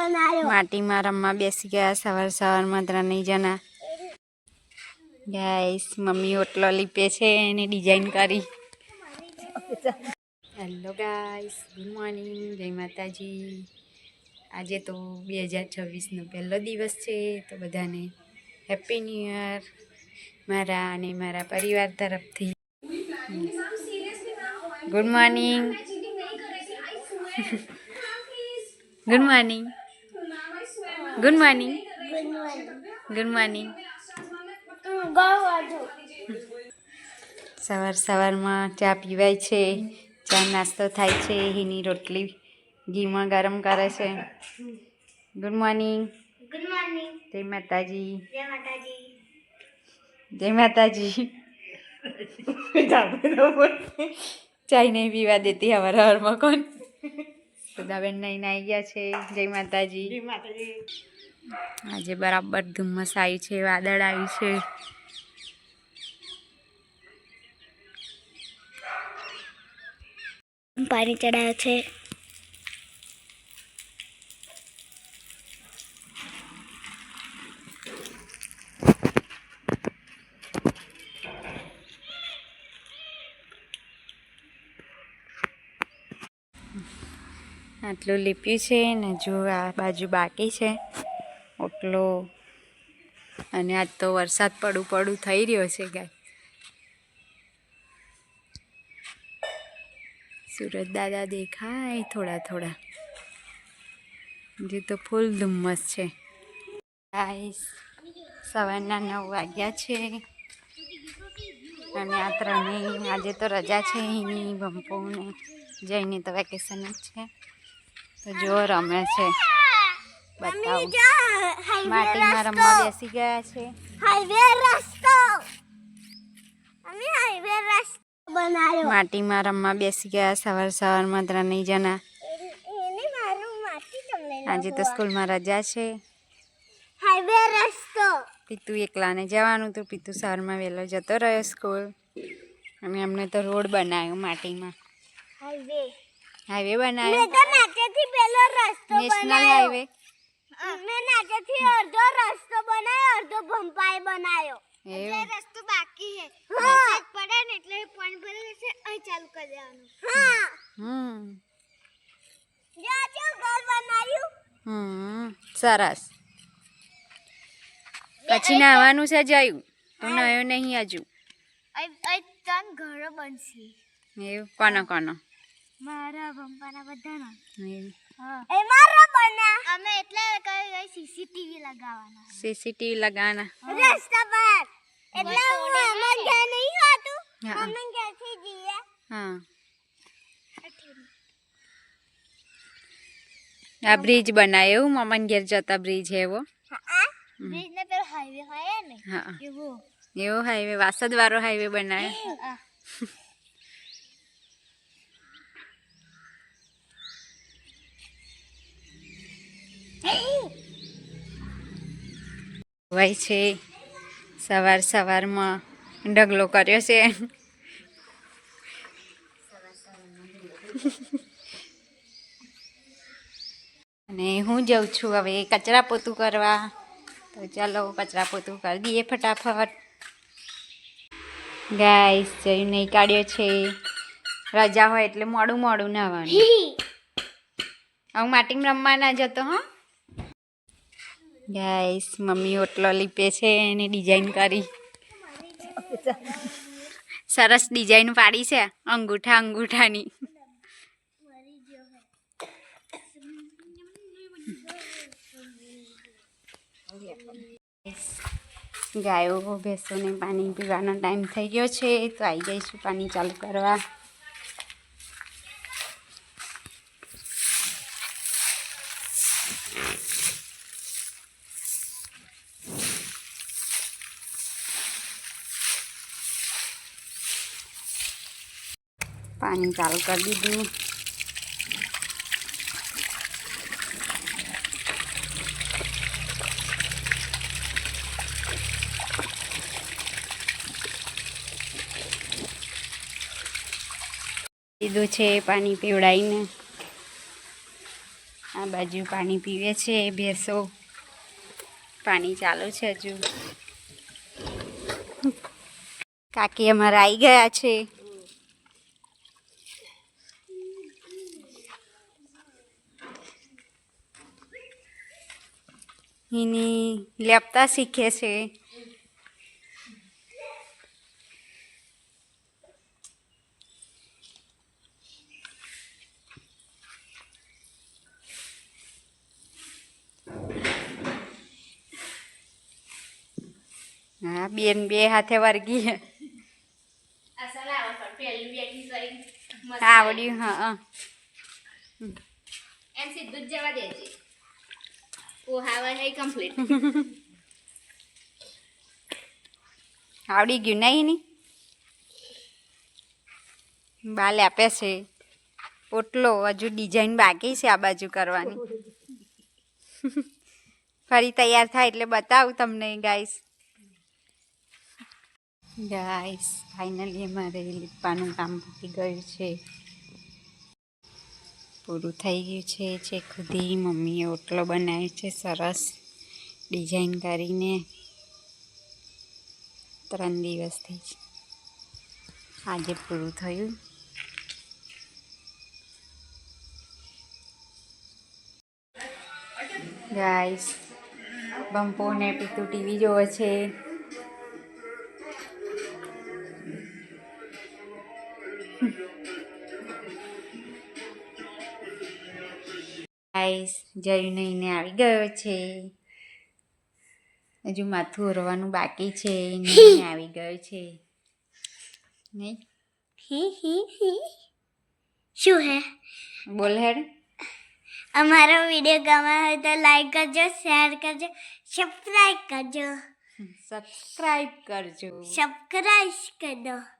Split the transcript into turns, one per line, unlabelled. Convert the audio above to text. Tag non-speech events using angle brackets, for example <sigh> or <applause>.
માટીમાં રમવા બેસી ગયા સવાર સવારમાં ત્રણેય જણા ગાઈસ મમ્મી ઓટલો લીપે છે એને ડિઝાઇન કરી. હેલો ગાઈસ ગુડ મોર્નિંગ જય માતાજી. આજે તો બે હજાર છવ્વીસનો પહેલો દિવસ છે તો બધાને હેપી ન્યૂ યર મારા અને મારા પરિવાર તરફથી. Good morning good morning good morning good morning સવાર સવારમાં ચા પીવાય છે ચા નાસ્તો થાય છે એની રોટલી ઘીમાં ગરમ કરે છે. ગુડ મોર્નિંગ
ગુડ મોર્નિંગ
જય માતાજી.
જય માતાજી.
જય માતાજી. ચાય નહીં પીવા દેતી હવાર હવારમાં કોણ? સુધાબેન નહીં આવી ગયા છે. જય માતાજી. આજે બરાબર ધુમ્મસ આવી છે વાદળ આવી છે.
પાણી ચડાવે છે.
આટલું લીપ્યું છે ને જો આ બાજુ બાકી છે. ઓટલો. અને આજ તો વરસાદ પડું પડું થઈ રહ્યો છે ગાય. સુરત દાદા દેખાય થોડા થોડા. જે તો ફૂલ ધુમ્મસ છે. ગાઈસ, સવારના નવ વાગ્યા છે. અને આ ત્રણેય આજે તો રજા છે, એની બંપોને જઈને તો વેકેશન જ છે. તો જો રમે છે. બતાવું. માટીમાં રમવા બેસી ગયા છે?
હાઈવે રસ્તો. અમે હાઈવે રસ્તો બનાવ્યો.
માટીમાં રમવા બેસી ગયા સવાર સવારમાં ત્રણેય જણા આજે તો સ્કૂલમાં રજા છે.
હાઈવે રસ્તો.
પીતુ એકલાને જવાનું તો પીતુ સવારમાં વહેલો જતો રહ્યો સ્કૂલ. અને અમને તો રોડ બનાવ્યો માટીમાં.
હાઈવે
હાઈવે બનાવ્યો નેશનલ હાઈવે
મેં નાચેથી અડધો રસ્તો બનાવ્યો અડધો ભંપાઈ બનાવ્યો
એટલે
રસ્તો બાકી છે. વરસાદ પડે ને એટલે પાણી ભરે છે અહીં ચાલુ કરી દેવાનું. હા.
હમ.
જો જો ઘર બનાવ્યું
હમ સરસ. પછી નાવાનું છે જયું તો નયો નહીં હજુ.
ત્રણ ઘરો બનશે.
એવું? કોનો કોનો?
મારા પપ્પાના બધાના. એ મારો બના અમે એટલે કઈ સીસીટીવી લગાવવાના.
સીસીટીવી લગાવવાના.
રસ્તા પર. એટલે હું અમાર ઘર નહીં હોતું.
હા.
અમે ઘરથી જઈએ.
હા. આ બ્રિજ બનાવ્યો એવું? મમન ઘેર જતા બ્રિજ એવો?
હા બ્રિજ ને પેલો હાઈવે હોય ને?
હા
એવો.
એવો હાઈવે વાસદ વાળો હાઈવે બનાવ્યો ભાઈ છે. સવાર સવારમાં ઢગલો કર્યો છે. અને હું જઉં છું હવે કચરા પોતું કરવા. તો ચાલો કચરા પોતું કરી દઈએ ફટાફટ. ગાઈસ જઈ નહીં કાઢ્યો છે. રજા હોય એટલે મોડું મોડું નાવાનું હું <laughs> માટીમાં રમવા ના જતો હા. ગાઈસ મમ્મી ઓટલો લીપે છે એને ડિઝાઇન કરી. સરસ ડિઝાઇન પાડી છે, અંગૂઠા અંગૂઠાની. ગાયો, ભેંસોને પાણી પીવાનો ટાઈમ થઈ ગયો છે, તો આવી જઈશું પાણી ચાલુ કરવા. પાણી ચાલુ કરી દીધું. દીધું છે પાણી પીવડાવીને આ બાજુ પાણી પીવે છે ભેંસો. પાણી ચાલુ છે હજુ. કાકી અમારા આવી ગયા છે. એની લેપતા શીખે છે હા બેન બે હાથે વર્ગી આવડ્યું હા.
એમ સીધું જ જવા દેજે પોહાવા હે કમ્પ્લીટ
આવડી ગયું નહીં ની? બાલ આપે છે. પોટલો હજુ ડિઝાઇન બાકી છે આ બાજુ કરવાની. <laughs> ફરી તૈયાર થાય એટલે બતાવું તમને ગાઈસ ગાઈસ ફાઇનલી અમારે લીપવાનું કામ પતી ગયું છે. પૂરું થઈ ગયું છે, જે ખુદી મમ્મીએ ઓટલો બનાવ્યો છે, સરસ ડિઝાઇન કરીને. ત્રણ દિવસથી જ. આજે પૂરું થયું. ગાઈસ બંપોને પીતું ટીવી જોવે છે. ગાઈસ જઈ નહીં આવી ગયો છે. હજુ માથું ઓરવાનું બાકી છે નહીં આવી ગયો છે. નહીં
હી હી હી. શું હે?
બોલ હેડ.
અમારો વીડિયો ગમે હોય તો લાઈક કરજો શેર કરજો સબસ્ક્રાઈબ કરજો.
સબસ્ક્રાઈબ કરજો.
સબસ્ક્રાઈબ કરજો.